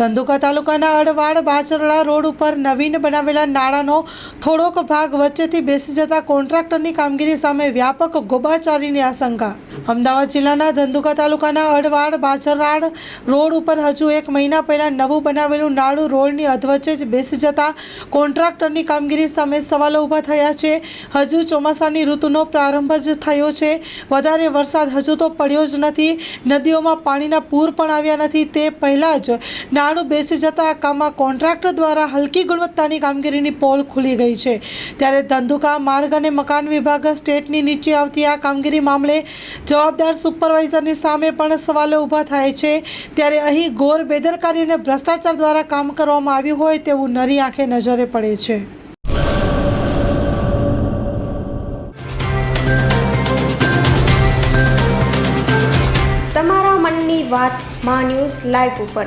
ધંધુકા તાલુકાના અડવાડ બાચરડા રોડ ઉપર નવીન બનાવેલા નાળાનો થોડોક ભાગ વચ્ચેથી બેસી જતા કોન્ટ્રાક્ટરની કામગીરી સામે વ્યાપક ગોબાચારીની આશંકા. અમદાવાદ જિલ્લાના ધંધુકા તાલુકાના અડવાડ બાચરાડ રોડ ઉપર હજુ એક મહિના પહેલાં નવું બનાવેલું નાળું રોડની અધવચ્ચે જ બેસી જતા કોન્ટ્રાક્ટરની કામગીરી સામે સવાલો ઊભા થયા છે. હજુ ચોમાસાની ઋતુનો પ્રારંભ જ થયો છે. વધારે વરસાદ હજુ તો પડ્યો જ નથી. નદીઓમાં પાણીના પૂર પણ આવ્યા નથી. તે પહેલાં જ નાળું બેસી જતા આ કામમાં કોન્ટ્રાક્ટર દ્વારા હલકી ગુણવત્તાની કામગીરીની પોલ ખુલી ગઈ છે. ત્યારે ધંધુકા માર્ગ અને મકાન વિભાગ સ્ટેટની નીચે આવતી આ કામગીરી મામલે જવાબદાર સુપરવાઇઝરની સામે પણ સવાલો ઊભા થાય છે. ત્યારે અહીં ઘોર બેદરકારી અને ભ્રષ્ટાચાર દ્વારા કામ કરવામાં આવ્યું હોય તેવું નરી આંખે નજરે પડે છે. તમારા મનની વાત મા ન્યૂઝ લાઈવ ઉપર.